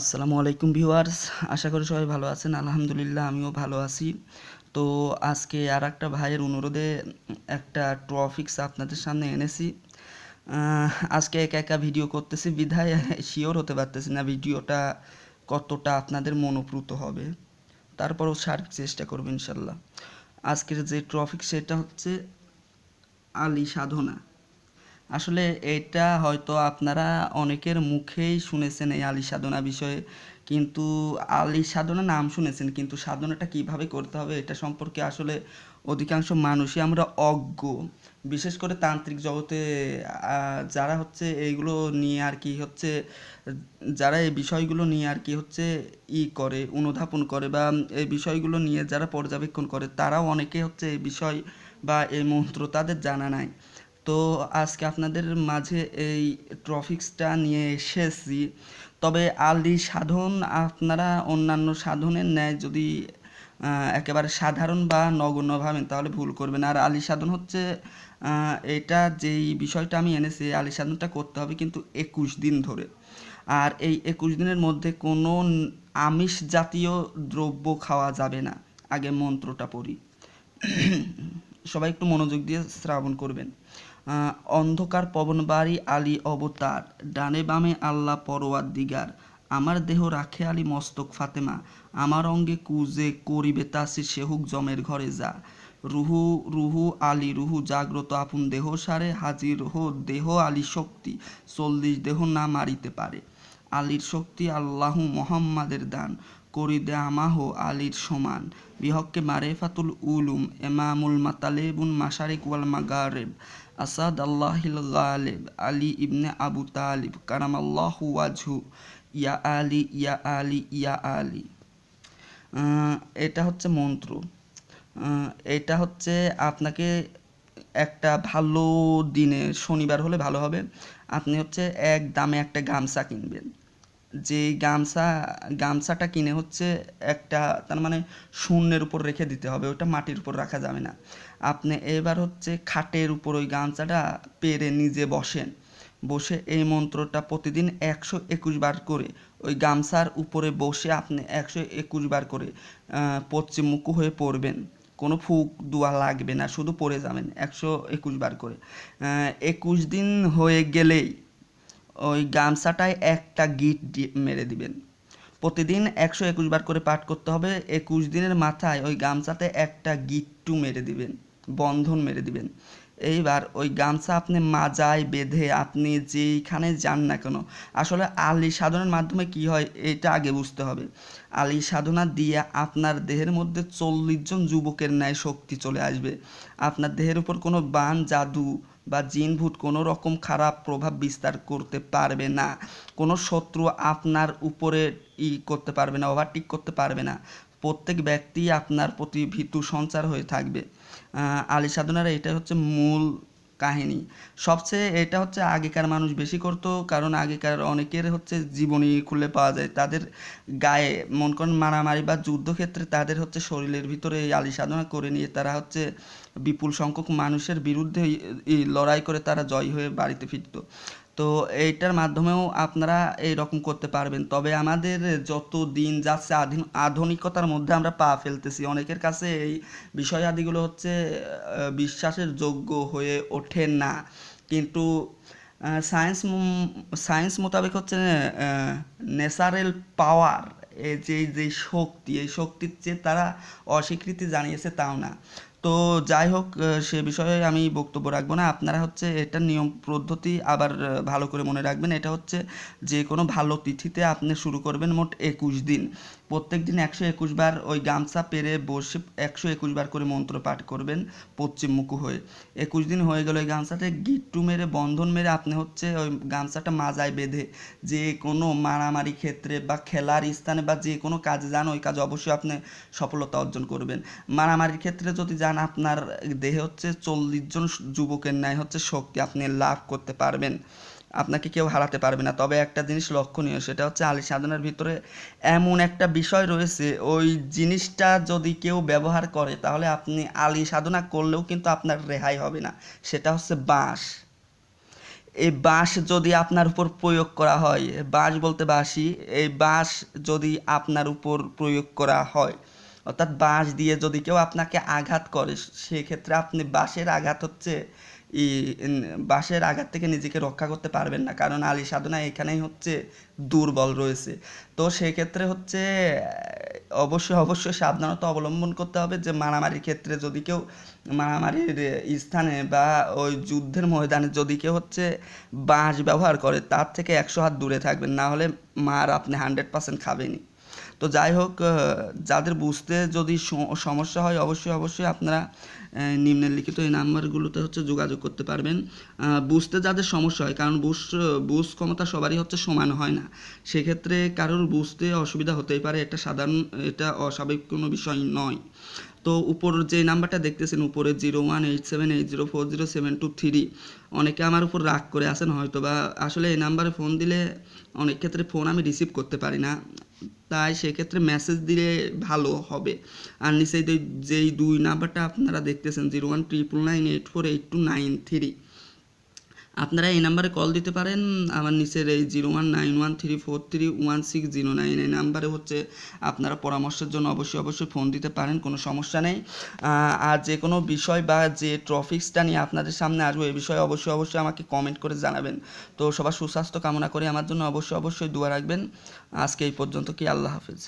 আসসালামু আলাইকুম ভিউয়ার্স, আশা করি সবাই ভালো আছেন। আলহামদুলিল্লাহ, আমিও ভালো আছি। তো আজকে আর একটা ভাইয়ের অনুরোধে একটা ট্রফিক্স আপনাদের সামনে এনেছি। আজকে একা একা ভিডিও করতেছি, বিধায় শিওর হতে পারতেছি না ভিডিওটা কতটা আপনাদের মনোপ্রুত হবে। তারপরও সার্বিক চেষ্টা করব ইনশাল্লাহ। আজকের যে ট্রফিক সেটা হচ্ছে আলী সাধনা। আসলে এটা হয়তো আপনারা অনেকের মুখেই শুনেছেন এই আলী সাধনা বিষয়ে, কিন্তু আলী সাধনা নাম শুনেছেন, কিন্তু সাধনাটা কীভাবে করতে হবে এটা সম্পর্কে আসলে অধিকাংশ মানুষই আমরা অজ্ঞ। বিশেষ করে তান্ত্রিক জগতে যারা হচ্ছে এইগুলো নিয়ে আর কি হচ্ছে, যারা এই বিষয়গুলো নিয়ে আর কি হচ্ছে ই করে, অনুধাবন করে বা এই বিষয়গুলো নিয়ে যারা পর্যবেক্ষণ করে, তারাও অনেকে হচ্ছে এই বিষয় বা এই মন্ত্র তাদের জানা নাই। তো আজকে আপনাদের মাঝে এই ট্রফিক্সটা নিয়ে এসেছি। তবে আলী সাধন আপনারা অন্যান্য সাধনের ন্যায় যদি একেবারে সাধারণ বা নগণ্য ভাবেন, তাহলে ভুল করবেন। আর আলি সাধন হচ্ছে এটা যেই বিষয়টা আমি এনেছি আলী সাধনটা করতে হবে কিন্তু একুশ দিন ধরে। আর এই একুশ দিনের মধ্যে কোনো আমিষ জাতীয় দ্রব্য খাওয়া যাবে না। আগে মন্ত্রটা পড়ি। সবাই একটু মনোযোগ দিয়ে শ্রাবণ করবেন। অন্ধকার পবন বাড়ি আলী অবতার, ডানে বামে আল্লাহ পরোয়ার দিগার আমার দেহ রাখে আলী মস্তক ফাতেমা, আমার অঙ্গে কুজে করিবে তাসি সেহুক জমের ঘরে যা। রুহু রুহু আলী, রুহু জাগ্রত আপন দেহ সারে, হাজির হো দেহ আলী শক্তি, চল্লিশ দেহ না মারিতে পারে। আলীর শক্তি আল্লাহু মোহাম্মাদের দান করি দে আমাহ আলীর সমান। বিহককে মারেফাতুল উলুম এমামুল মাতালেবুন মাসারিক ওয়াল মাগারেব, আসাদ আল্লাহিল গালেব, আলী ইবনে আবু তালিব, কারামাল্লাহু ওয়াজহু, ইয়া আলী ইয়া আলী ইয়া আলী। এটা হচ্ছে মন্ত্র। এটা হচ্ছে আপনাকে একটা ভালো দিনে শনিবার হলে ভালো হবে। আপনি হচ্ছে এক দামে একটা গামছা কিনবেন। যে গামছা, গামছাটা কিনে হচ্ছে একটা তার মানে শূন্যের উপর রেখে দিতে হবে ওটা মাটির উপর রাখা যাবে না। আপনি এবার হচ্ছে খাটের উপর ওই গামছাটা পেরে নিজে বসেন। বসে এই মন্ত্রটা প্রতিদিন একশো একুশ বার করে, ওই গামছার উপরে বসে আপনি একশো একুশ বার করে পশ্চিমমুখী হয়ে পড়বেন। কোনো ফুক দোয়া লাগবে না, শুধু পড়ে যাবেন একশো একুশ বার করে। একুশ দিন হয়ে গেলেই ওই গামছাটায় একটা গিট মেরে দিবেন। প্রতিদিন একশো একুশ বার করে পাঠ করতে হবে, একুশ দিনের মাথায় ওই গামছাতে একটা গিট্টু মেরে দিবেন, বন্ধন মেরে দিবেন। এইবার ওই গামছা আপনি মাজায় বেঁধে আপনি যেইখানে যান না কেন, আসলে আলী সাধনার মাধ্যমে কি হয় এটা আগে বুঝতে হবে। আলী সাধনা দিয়ে আপনার দেহের মধ্যে চল্লিশ জন যুবকের ন্যায় শক্তি চলে আসবে। আপনার দেহের উপর কোনো বান, জাদু বা জিন, ভূত কোনো রকম খারাপ প্রভাব বিস্তার করতে পারবে না। কোনো শত্রু আপনার উপরে ই করতে পারবে না ওভারটেক করতে পারবে না। প্রত্যেক ব্যক্তি আপনার প্রতি ভীতু সঞ্চার হয়ে থাকবে। আলী সাধনার এটা হচ্ছে মূল কাহিনী। সবচেয়ে এটা হচ্ছে আগেকার মানুষ বেশি করতো, কারণ আগেকার অনেকের হচ্ছে জীবনী খুলে পাওয়া যায়। তাদের গায়ে মন করেন মারামারি বা যুদ্ধক্ষেত্রে তাদের হচ্ছে শরীরের ভিতরে এই আলী সাধনা করে নিয়ে তারা হচ্ছে বিপুল সংখ্যক মানুষের বিরুদ্ধে লড়াই করে তারা জয় হয়ে বাড়িতে ফিরতো। তো এইটার মাধ্যমেও আপনারা এই রকম করতে পারবেন। তবে আমাদের যত দিন যাচ্ছে আধুন- আধুনিকতার মধ্যে আমরা পা ফেলতেছি। অনেকের কাছে এই বিষয়াদিগুলো হচ্ছে বিশ্বাসের যোগ্য হয়ে ওঠে না। কিন্তু সায়েন্স সায়েন্স মোতাবেক হচ্ছে ন্যাচারাল পাওয়ার, এই যে যে শক্তি, এই শক্তির চেয়ে তারা অস্বীকৃতি জানিয়েছে তাও না। তো যাই হোক সে বিষয়ে আমি বক্তব্য রাখব না। আপনারা হচ্ছে এটার নিয়ম পদ্ধতি আবার ভালো করে মনে রাখবেন। এটা হচ্ছে যে কোনো ভালো তিথিতে আপনি শুরু করবেন মোট একুশ দিন। প্রত্যেক দিন একশো একুশ বার ওই গামছা পেরে বসে একশো একুশ বার করে মন্ত্র পাঠ করবেন পশ্চিমমুখী হয়ে। একুশ দিন হয়ে গেল ওই গামছাতে, গিট্টু মেরে, বন্ধন মেরে আপনি হচ্ছে ওই গামছাটা মাজায় বেঁধে যে কোনো মারামারি ক্ষেত্রে বা খেলার স্থানে বা যে কোনো কাজে যান, ওই কাজে অবশ্যই আপনি সফলতা অর্জন করবেন। মারামারির ক্ষেত্রে যদি যান আপনার দেহে হচ্ছে চল্লিশ জন যুবকের ন্যায় হচ্ছে শক্তি, আপনি লাভ করতে পারবেন। আপনাকে কেউ হারাতে পারবে না। তবে একটা জিনিস লক্ষণীয়, সেটা হচ্ছে আলী সাধনার ভিতরে এমন একটা বিষয় রয়েছে, ওই জিনিসটা যদি কেউ ব্যবহার করে, তাহলে আপনি আলী সাধনা করলেও কিন্তু আপনার রেহাই হবে না। সেটা হচ্ছে বাঁশ। এই বাঁশ যদি আপনার উপর প্রয়োগ করা হয়, বাঁশ বলতে বাঁশি, এই বাঁশ যদি আপনার উপর প্রয়োগ করা হয় অর্থাৎ বাঁশ দিয়ে যদি কেউ আপনাকে আঘাত করে, সেক্ষেত্রে আপনি বাঁশের আঘাত হচ্ছে ই বাঁশের আঘাত থেকে নিজেকে রক্ষা করতে পারবেন না। কারণ আলী সাধনা এখানেই হচ্ছে দুর্বল রয়েছে। তো সেক্ষেত্রে হচ্ছে, অবশ্যই অবশ্যই সাবধানতা অবলম্বন করতে হবে যে মারামারির ক্ষেত্রে যদি কেউ মারামারির স্থানে বা ওই যুদ্ধের ময়দানে যদি কেউ হচ্ছে বাঁশ ব্যবহার করে, তার থেকে একশো হাত দূরে থাকবেন। না হলে মার আপনি হান্ড্রেড পার্সেন্ট খাবেনই। তো যাই হোক যাদের বুঝতে যদি সমস্যা হয়, অবশ্যই অবশ্যই আপনারা নিম্নলিখিত লিখিত এই নাম্বারগুলোতে হচ্ছে যোগাযোগ করতে পারবেন। বুঝতে যাদের সমস্যা হয়, কারণ বুঝ বুঝ ক্ষমতা সবারই হচ্ছে সমান হয় না। সেক্ষেত্রে কারোর বুঝতে অসুবিধা হতেই পারে, এটা সাধারণ, এটা অস্বাভাবিক কোনো বিষয় নয়। তো উপর যে নাম্বারটা দেখতেছেন, উপরে zero one eight seven eight zero four zero seven two three, অনেকে আমার উপর রাগ করে আসেন হয়তো বা আসলে এই নাম্বারে ফোন দিলে অনেক ক্ষেত্রে ফোন আমি রিসিভ করতে পারি না। তাই সেক্ষেত্রে মেসেজ দিলে ভালো হবে। আর নিচে যেই দুই নাম্বারটা আপনারা দেখতেছেন, zero one triple nine eight four eight two nine three আপনারা এই নাম্বারে কল দিতে পারেন। আমার নিচের এই zero one nine one three four three one six zero nine এই নাম্বারে হচ্ছে আপনারা পরামর্শের জন্য অবশ্যই অবশ্যই ফোন দিতে পারেন, কোনো সমস্যা নেই। আর যে কোনো বিষয় বা যে ট্রফিক্সটা নিয়ে আপনাদের সামনে আসব, এই বিষয়ে অবশ্যই অবশ্যই আমাকে কমেন্ট করে জানাবেন। তো সবার সুস্বাস্থ্য কামনা করে। আমার জন্য অবশ্যই অবশ্যই দোয়া রাখবেন। আজকে এই পর্যন্ত কি আল্লাহ হাফিজ।